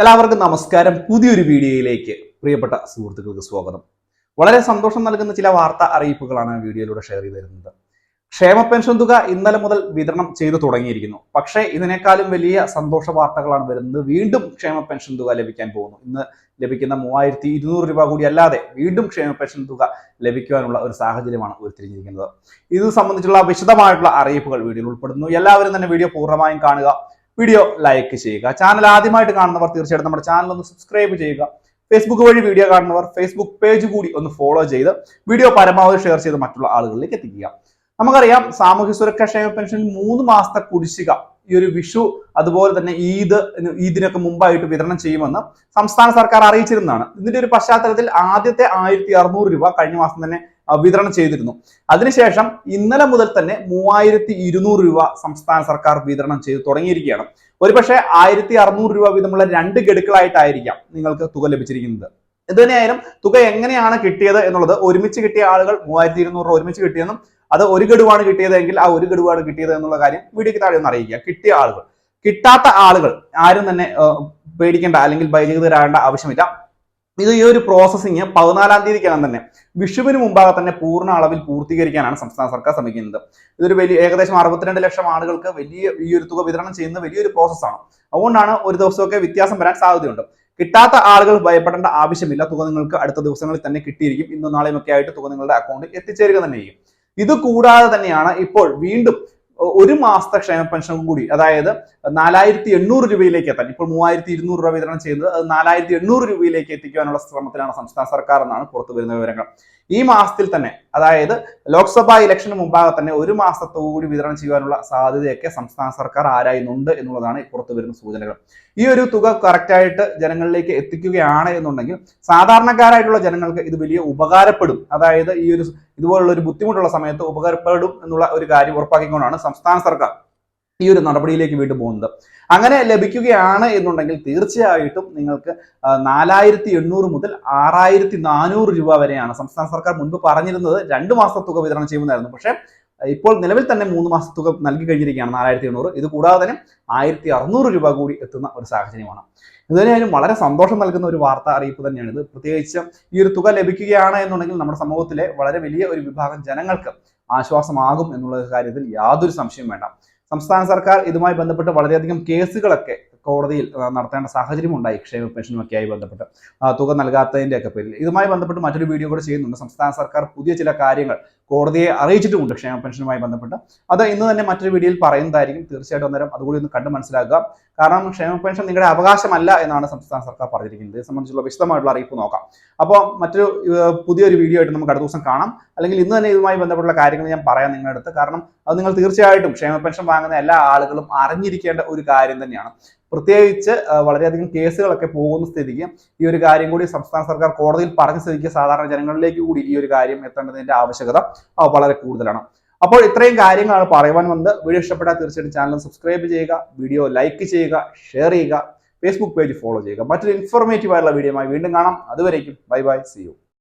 എല്ലാവർക്കും നമസ്കാരം. പുതിയൊരു വീഡിയോയിലേക്ക് പ്രിയപ്പെട്ട സുഹൃത്തുക്കൾക്ക് സ്വാഗതം. വളരെ സന്തോഷം നൽകുന്ന ചില വാർത്താ അറിയിപ്പുകളാണ് വീഡിയോയിലൂടെ ഷെയർ ചെയ്ത് തരുന്നത്. ക്ഷേമ പെൻഷൻ തുക ഇന്നലെ മുതൽ വിതരണം ചെയ്തു തുടങ്ങിയിരിക്കുന്നു. പക്ഷേ ഇതിനേക്കാളും വലിയ സന്തോഷ വാർത്തകളാണ് വരുന്നത്. വീണ്ടും ക്ഷേമ പെൻഷൻ തുക ലഭിക്കാൻ പോകുന്നു. ഇന്ന് ലഭിക്കുന്ന മൂവായിരത്തി ഇരുന്നൂറ് രൂപ കൂടി അല്ലാതെ വീണ്ടും ക്ഷേമ പെൻഷൻ തുക ലഭിക്കുവാനുള്ള ഒരു സാഹചര്യമാണ് ഉരുത്തിരിഞ്ഞിരിക്കുന്നത് ഇത് സംബന്ധിച്ചുള്ള വിശദമായിട്ടുള്ള അറിയിപ്പുകൾ വീഡിയോയിൽ ഉൾപ്പെടുന്നു. എല്ലാവരും തന്നെ വീഡിയോ പൂർണമായും കാണുക. വീഡിയോ ലൈക്ക് ചെയ്യുക. ചാനൽ ആദ്യമായിട്ട് കാണുന്നവർ തീർച്ചയായിട്ടും നമ്മുടെ ചാനൽ ഒന്ന് സബ്സ്ക്രൈബ് ചെയ്യുക. ഫേസ്ബുക്ക് വഴി വീഡിയോ കാണുന്നവർ ഫേസ്ബുക്ക് പേജ് കൂടി ഒന്ന് ഫോളോ ചെയ്ത് വീഡിയോ പരമാവധി ഷെയർ ചെയ്ത് മറ്റുള്ള ആളുകളിലേക്ക് എത്തിക്കുക. നമുക്കറിയാം സാമൂഹ്യ സുരക്ഷാ ക്ഷേമ പെൻഷൻ മൂന്ന് മാസത്തെ കുടിശ്ശിക ഈ ഒരു വിഷു അതുപോലെ തന്നെ ഈദ് ഈദിനൊക്കെ മുമ്പായിട്ട് വിതരണം ചെയ്യുമെന്ന് സംസ്ഥാന സർക്കാർ അറിയിച്ചിരുന്നതാണ്. ഇതിന്റെ ഒരു പശ്ചാത്തലത്തിൽ ആദ്യത്തെ ആയിരത്തി അറുന്നൂറ് രൂപ കഴിഞ്ഞ മാസം തന്നെ വിതരണം ചെയ്തിരുന്നു. അതിനുശേഷം ഇന്നലെ മുതൽ തന്നെ മൂവായിരത്തി ഇരുന്നൂറ് രൂപ സംസ്ഥാന സർക്കാർ വിതരണം ചെയ്തു തുടങ്ങിയിരിക്കുകയാണ്. ഒരുപക്ഷെ ആയിരത്തി അറുന്നൂറ് രൂപ വീതമുള്ള രണ്ട് ഗഡുക്കളായിട്ടായിരിക്കാം നിങ്ങൾക്ക് തുക ലഭിച്ചിരിക്കുന്നത്. ഇത് തന്നെയായാലും തുക എങ്ങനെയാണ് കിട്ടിയത് എന്നുള്ളത് ഒരുമിച്ച് കിട്ടിയ ആളുകൾ മൂവായിരത്തി ഇരുന്നൂറ് രൂപ ഒരുമിച്ച് കിട്ടിയെന്നും അത് ഒരു ഗഡുവാണ് കിട്ടിയതെങ്കിൽ ആ ഒരു ഗഡുവാണ് കിട്ടിയത് എന്നുള്ള കാര്യം വീഡിയോക്ക് താഴെ ഒന്ന് അറിയിക്കുക. കിട്ടിയ ആളുകൾ. കിട്ടാത്ത ആളുകൾ ആരും തന്നെ പേടിക്കേണ്ട അല്ലെങ്കിൽ ഭയചകിതരാകേണ്ട ആവശ്യമില്ല. ഇത് ഈ ഒരു പ്രോസസ്സിങ് പതിനാലാം തീയതിക്കകം തന്നെ വിഷുവിന് മുമ്പാകെ തന്നെ പൂർണ അളവിൽ പൂർത്തീകരിക്കാനാണ് സംസ്ഥാന സർക്കാർ ശ്രമിക്കുന്നത്. ഇതൊരു വലിയ ഏകദേശം അറുപത്തിരണ്ട് ലക്ഷം ആളുകൾക്ക് വലിയ ഈ ഒരു തുക വിതരണം ചെയ്യുന്ന വലിയൊരു പ്രോസസ്സാണ് അതുകൊണ്ടാണ് ഒരു ദിവസമൊക്കെ വ്യത്യാസം വരാൻ സാധ്യതയുണ്ട്. കിട്ടാത്ത ആളുകൾ ഭയപ്പെടേണ്ട ആവശ്യമില്ല. തുക നിങ്ങൾക്ക് അടുത്ത ദിവസങ്ങളിൽ തന്നെ കിട്ടിയിരിക്കും. ഇന്നും നാളെയും ഒക്കെ ആയിട്ട് തുക നിങ്ങളുടെ അക്കൗണ്ടിൽ എത്തിച്ചേരുക തന്നെ ചെയ്യും. ഇത് കൂടാതെ തന്നെയാണ് ഇപ്പോൾ വീണ്ടും ഒരു മാസത്തെ ക്ഷേമ പെൻഷൻ കൂടി. അതായത് നാലായിരത്തി എണ്ണൂറ് രൂപയിലേക്ക് എത്താൻ. ഇപ്പോൾ മൂവായിരത്തി ഇരുന്നൂറ് രൂപ വിതരണം ചെയ്യുന്നത് അത് നാലായിരത്തി എണ്ണൂറ് രൂപയിലേക്ക് എത്തിക്കുവാനുള്ള ശ്രമത്തിലാണ് സംസ്ഥാന സർക്കാർ എന്നാണ് പുറത്തു വരുന്ന വിവരങ്ങൾ. ഈ മാസത്തിൽ തന്നെ അതായത് ലോക്സഭാ ഇലക്ഷന് മുമ്പാകെ തന്നെ ഒരു മാസത്തോടുകൂടി കൂടി വിതരണം ചെയ്യുവാനുള്ള സാധ്യതയൊക്കെ സംസ്ഥാന സർക്കാർ ആരായുന്നുണ്ട് എന്നുള്ളതാണ് പുറത്തു വരുന്ന സൂചനകൾ. ഈ ഒരു തുക കറക്റ്റായിട്ട് ജനങ്ങളിലേക്ക് എത്തിക്കുകയാണ് എന്നുണ്ടെങ്കിൽ സാധാരണക്കാരായിട്ടുള്ള ജനങ്ങൾക്ക് ഇത് വലിയ ഉപകാരപ്പെടും. അതായത് ഈ ഒരു ഇതുപോലുള്ള ഒരു ബുദ്ധിമുട്ടുള്ള സമയത്ത് ഉപകാരപ്പെടും എന്നുള്ള ഒരു കാര്യം ഉറപ്പാക്കിക്കൊണ്ടാണ് സംസ്ഥാന സർക്കാർ ഈ ഒരു നടപടിയിലേക്ക് വീണ്ടും പോകുന്നത്. അങ്ങനെ ലഭിക്കുകയാണ് എന്നുണ്ടെങ്കിൽ തീർച്ചയായിട്ടും നിങ്ങൾക്ക് നാലായിരത്തി എണ്ണൂറ് മുതൽ ആറായിരത്തി നാനൂറ് രൂപ വരെയാണ് സംസ്ഥാന സർക്കാർ മുൻപ് പറഞ്ഞിരുന്നത് രണ്ട് മാസത്തെ തുക വിതരണം ചെയ്യുന്നതായിരുന്നു പക്ഷേ ഇപ്പോൾ നിലവിൽ തന്നെ മൂന്ന് മാസത്തെ തുക നൽകി കഴിഞ്ഞിരിക്കുകയാണ് നാലായിരത്തി എണ്ണൂറ് ഇത് കൂടാതെ തന്നെ ആയിരത്തി അറുന്നൂറ് രൂപ കൂടി എത്തുന്ന ഒരു സാഹചര്യമാണ്. ഇതിനായാലും വളരെ സന്തോഷം നൽകുന്ന ഒരു വാർത്താ അറിയിപ്പ് തന്നെയാണ് ഇത്. പ്രത്യേകിച്ച് ഈ ഒരു തുക ലഭിക്കുകയാണ് എന്നുണ്ടെങ്കിൽ നമ്മുടെ സമൂഹത്തിലെ വളരെ വലിയ ഒരു വിഭാഗം ജനങ്ങൾക്ക് ആശ്വാസമാകും എന്നുള്ള കാര്യത്തിൽ യാതൊരു സംശയവും വേണ്ട. സംസ്ഥാന സർക്കാർ ഇതുമായി ബന്ധപ്പെട്ട് വളരെയധികം കേസുകളൊക്കെ കോടതിയിൽ നടത്തേണ്ട സാഹചര്യം ഉണ്ടായി. ക്ഷേമ പെൻഷനുമൊക്കെയായി ബന്ധപ്പെട്ട് തുക നൽകാത്തതിന്റെ ഒക്കെ പേരിൽ. ഇതുമായി ബന്ധപ്പെട്ട് മറ്റൊരു വീഡിയോ കൂടെ ചെയ്യുന്നുണ്ട്. സംസ്ഥാന സർക്കാർ പുതിയ ചില കാര്യങ്ങൾ കോടതിയെ അറിയിച്ചിട്ടുമുണ്ട് ക്ഷേമ പെൻഷനുമായി ബന്ധപ്പെട്ട്. അത് ഇന്ന് തന്നെ മറ്റൊരു വീഡിയോയിൽ പറയുന്നതായിരിക്കും. തീർച്ചയായിട്ടും അന്നേരം അതുകൂടി ഒന്ന് കണ്ട് മനസ്സിലാക്കുക കാരണം ക്ഷേമ പെൻഷൻ നിങ്ങളുടെ അവകാശമല്ല എന്നാണ് സംസ്ഥാന സർക്കാർ പറഞ്ഞിരിക്കുന്നത്. ഇത് സംബന്ധിച്ചുള്ള വിശദമായിട്ടുള്ള അറിയിപ്പ് നോക്കാം. അപ്പോൾ മറ്റൊരു പുതിയൊരു വീഡിയോ ആയിട്ട് നമുക്ക് അടുത്ത ദിവസം കാണാം. അല്ലെങ്കിൽ ഇന്ന് തന്നെ ഇതുമായി ബന്ധപ്പെട്ടുള്ള കാര്യങ്ങൾ ഞാൻ പറയാം നിങ്ങളുടെ അടുത്ത്. കാരണം അത് നിങ്ങൾ തീർച്ചയായിട്ടും ക്ഷേമ പെൻഷൻ വാങ്ങുന്ന എല്ലാ ആളുകളും അറിഞ്ഞിരിക്കേണ്ട ഒരു കാര്യം തന്നെയാണ്. പ്രത്യേകിച്ച് വളരെയധികം കേസുകളൊക്കെ പോകുന്ന സ്ഥിതിക്ക് ഈ ഒരു കാര്യം കൂടി സംസ്ഥാന സർക്കാർ കോടതിയിൽ പറഞ്ഞ സ്ഥിതിക്ക് സാധാരണ ജനങ്ങളിലേക്ക് കൂടി ഈ ഒരു കാര്യം എത്തേണ്ടതിന്റെ ആവശ്യകത. വളരെ കൂടുതലാണ്. അപ്പോൾ ഇത്രയും കാര്യങ്ങളാണ് പറയുവാൻ വന്നത്. വീഡിയോ ഇഷ്ടപ്പെട്ടാൽ തീർച്ചയായിട്ടും ചാനൽ സബ്സ്ക്രൈബ് ചെയ്യുക വീഡിയോ ലൈക്ക് ചെയ്യുക ഷെയർ ചെയ്യുക ഫേസ്ബുക്ക് പേജ് ഫോളോ ചെയ്യുക. മറ്റൊരു ഇൻഫോർമേറ്റീവ് ആയിട്ടുള്ള വീഡിയോയുമായി വീണ്ടും കാണാം. അതുവരേക്കും ബൈ ബൈ സി യു